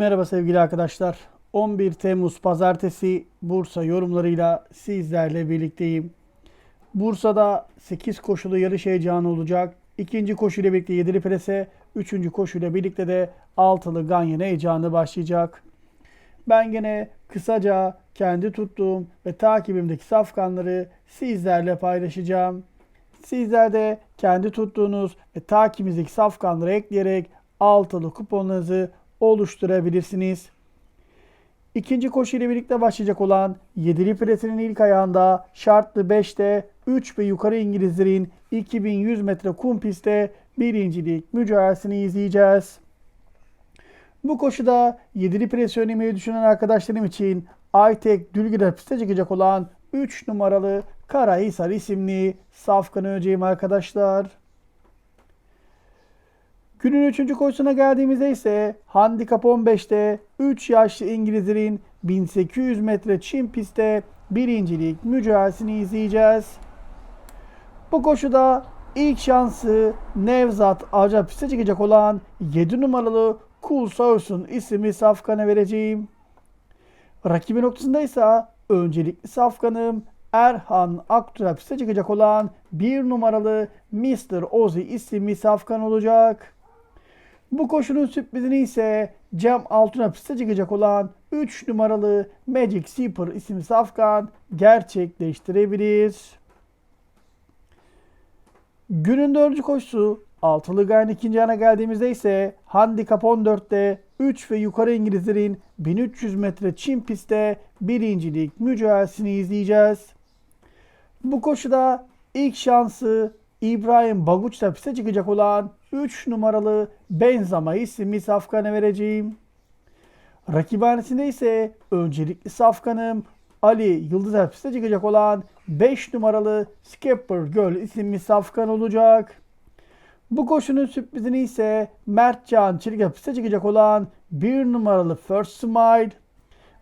Merhaba sevgili arkadaşlar. 11 Temmuz Pazartesi Bursa yorumlarıyla sizlerle birlikteyim. Bursa'da 8 koşulu yarış heyecanı olacak. İkinci koşuyla birlikte 7'li prese, üçüncü koşuyla birlikte de altılı ganyan heyecanı başlayacak. Ben gene kısaca kendi tuttuğum ve takibimdeki safkanları sizlerle paylaşacağım. Sizler de kendi tuttuğunuz ve takibinizdeki safkanları ekleyerek altılı kuponunuzu oluşturabilirsiniz. İkinci koşu ile birlikte başlayacak olan 7'li presinin ilk ayağında şartlı 5'te 3 ve yukarı İngilizlerin 2100 metre kum pistte birincilik mücadelesini izleyeceğiz. Bu koşuda 7'li presi oynamayı düşünen arkadaşlarım için Aytek Dülgü'de piste çıkacak olan 3 numaralı Karahisar isimli safkanı öneceğim arkadaşlar. Günün 3. koşusuna geldiğimizde ise handikap 15'te 3 yaşlı İngilizlerin 1800 metre çim pistte birincilik mücadelesini izleyeceğiz. Bu koşuda ilk şansı Nevzat Aca piste çıkacak olan 7 numaralı Cool Source'un isimli safkana vereceğim. Rakibi noktasında ise öncelikli safkanım Erhan Aktura piste çıkacak olan 1 numaralı Mr. Ozi isimli safkan olacak. Bu koşunun sürprizini ise Cem Altuna piste çıkacak olan 3 numaralı Magic Seeper isimli safkan gerçekleştirebilir. Günün dördüncü koşusu altılı gayen ikinci ana geldiğimizde ise handikap 14'te 3 ve yukarı İngilizlerin 1300 metre çim pistte birincilik mücadelesini izleyeceğiz. Bu koşuda ilk şansı İbrahim Baguç'ta piste çıkacak olan 3 numaralı Benzama isimli safkanı vereceğim. Rakibhanesinde ise öncelikli safkanım Ali Yıldız piste çıkacak olan 5 numaralı Skipper Göl isimli safkan olacak. Bu koşunun sürprizini ise Mertcan Çelik piste çıkacak olan 1 numaralı First Smile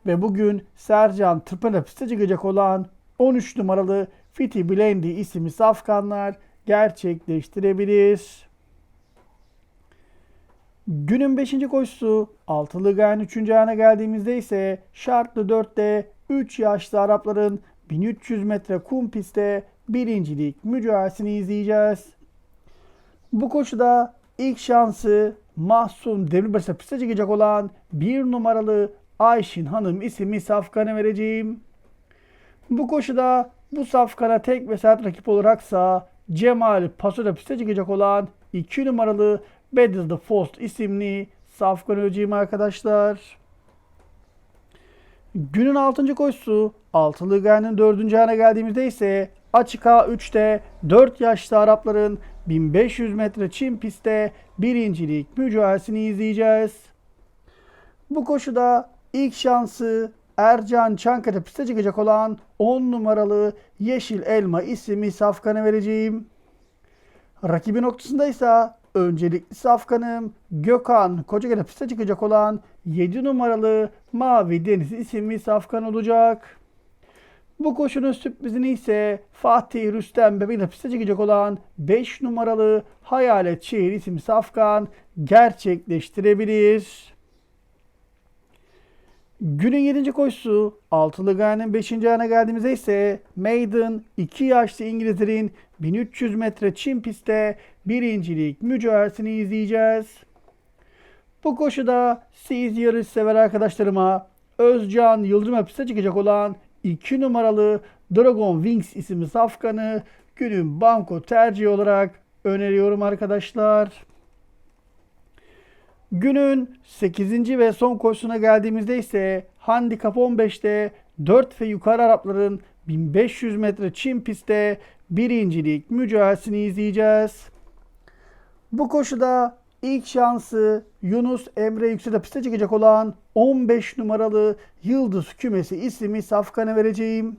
ve bugün Sercan Tırpana piste çıkacak olan 13 numaralı Fiti Blendi isimli safkanlar gerçekleştirebilir. Günün 5. koşusu altılı gayen 3. ayağına geldiğimizde ise şartlı 4'te 3 yaşlı Arapların 1300 metre kum pistte birincilik mücadelesini izleyeceğiz. Bu koşuda ilk şansı Mahsun Demirbaş'a piste çıkacak olan 1 numaralı Ayşin Hanım isimli safkanı vereceğim. Bu koşuda bu safkana tek ve sert rakip olaraksa Cemal piste çıkacak olan 2 numaralı Battle the Fost isimli safkan öleceğim arkadaşlar. Günün 6. koşusu altılı gayenin 4. ayağına geldiğimizde ise açık A3'te 4 yaşlı Arapların 1500 metre çim pistte birincilik mücadelesini izleyeceğiz. Bu koşuda ilk şansı Ercan Çankaya piste çıkacak olan 10 numaralı Yeşil Elma isimli safkanı vereceğim. Rakibi noktasında ise öncelikli safkanım Gökhan Kocagöre piste çıkacak olan 7 numaralı Mavi Deniz isimli safkan olacak. Bu koşunun sürprizini ise Fatih Rüstem Bebeği'yle piste çıkacak olan 5 numaralı Hayalet Şehir isimli safkan gerçekleştirebilir. Günün 7. koşusu altılı gayenin 5. ayağına geldiğimizde ise Maiden 2 yaşlı İngilizlerin 1300 metre çim pistte birincilik mücadelesini izleyeceğiz. Bu koşuda siz yarış sever arkadaşlarıma Özcan Yıldırım piste çıkacak olan 2 numaralı Dragon Wings isimli safkanı günün banko tercihi olarak öneriyorum arkadaşlar. Günün 8. ve son koşusuna geldiğimizde ise handikap 15'te 4 ve yukarı Arapların 1500 metre çim pistte birincilik mücadelesini izleyeceğiz. Bu koşuda ilk şansı Yunus Emre Yüksel'e piste çıkacak olan 15 numaralı Yıldız Kümesi isimli safkanı vereceğim.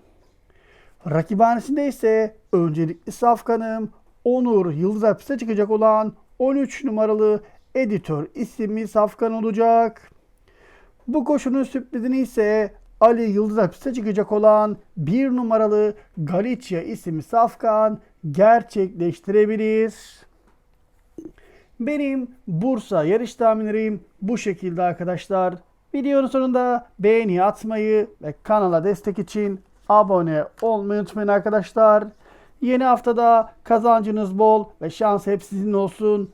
Rakibhanesinde ise öncelikli safkanım Onur Yıldız'a piste çıkacak olan 13 numaralı Editör isimli safkan olacak. Bu koşunun sürprizini ise Ali Yıldız'a piste çıkacak olan 1 numaralı Galicia isimli safkan gerçekleştirebilir. Benim Bursa yarış tahminlerim bu şekilde arkadaşlar. Videonun sonunda beğeni atmayı ve kanala destek için abone olmayı unutmayın arkadaşlar. Yeni haftada kazancınız bol ve şans hep sizin olsun.